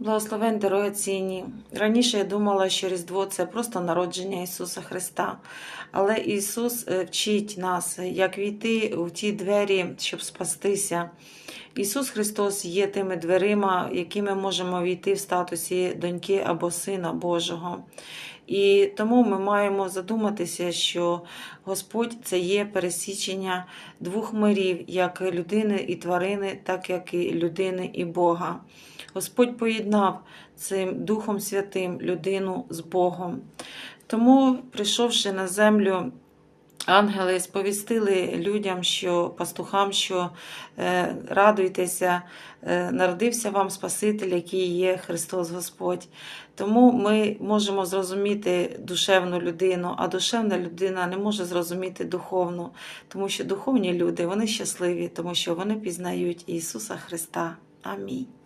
Благословен дорогоцінні. Раніше я думала, що Різдво це просто народження Ісуса Христа. Але Ісус е, вчить нас, як війти у ті двері, щоб спастися. Ісус Христос є тими дверима, якими можемо війти в статусі доньки або сина Божого. І тому ми маємо задуматися, що Господь це є пересічення двох мирів, як людини і тварини, так як і людини і Бога. Господь поєднав цим Духом Святим людину з Богом. Тому, прийшовши на землю, ангели сповістили людям, що пастухам, що е, радуйтеся, е, народився вам Спаситель, який є Христос Господь. Тому ми можемо зрозуміти душевну людину, а душевна людина не може зрозуміти духовну, тому що духовні люди вони щасливі, тому що вони пізнають Ісуса Христа. Амінь.